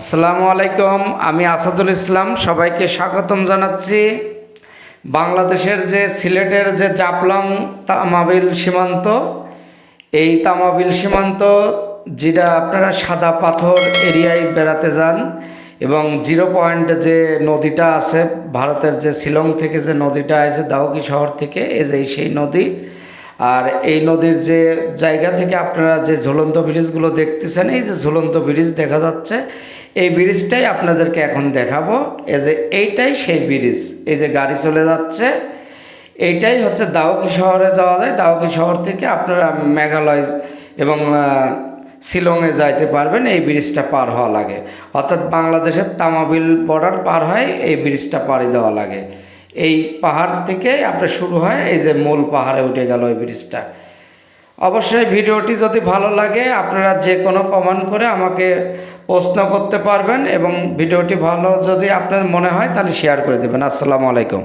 আসসালামু আলাইকুম, আমি আসাদুল ইসলাম, সবাইকে স্বাগতম জানাচ্ছি। বাংলাদেশের যে সিলেটের যে জাপলং তামাবিল সীমান্ত, এই তামাবিল সীমান্ত যেটা আপনারা সাদা পাথর এরিয়ায় বেড়াতে যান এবং জিরো পয়েন্ট যে নদীটা আছে, ভারতের যে শিলং থেকে যে নদীটা আছে দাউকি শহর থেকে, এই যে সেই নদী। আর এই নদীর যে জায়গা থেকে আপনারা যে ঝুলন্ত ব্রিজগুলো দেখতেছেন, এই যে ঝুলন্ত ব্রিজ দেখা যাচ্ছে এই ব্রিজটাই আপনাদেরকে এখন দেখাবো। এই যে এইটাই সেই ব্রিজ। এই যে গাড়ি চলে যাচ্ছে, এইটাই হচ্ছে দাউকি শহরে যাওয়া যায়। দাউকি শহর থেকে আপনারা মেঘালয় এবং শিলংয়ে যাইতে পারবেন। এই ব্রিজটা পার হওয়া লাগে। অর্থাৎ বাংলাদেশের তামাবিল বর্ডার পার হয় এই ব্রিজটা পাড়ি দেওয়া লাগে। এই পাহাড় থেকে আপনার শুরু হয়, এই যে মূল পাহাড়ে উঠে গেল এই ব্রিজটা। অবশ্যই ভিডিওটি যদি ভালো লাগে, আপনারা যে কোনো কমেন্ট করে আমাকে প্রশ্ন করতে পারবেন এবং ভিডিওটি ভালো যদি আপনার মনে হয়, তাহলে শেয়ার করে দেবেন। আসসালামু আলাইকুম।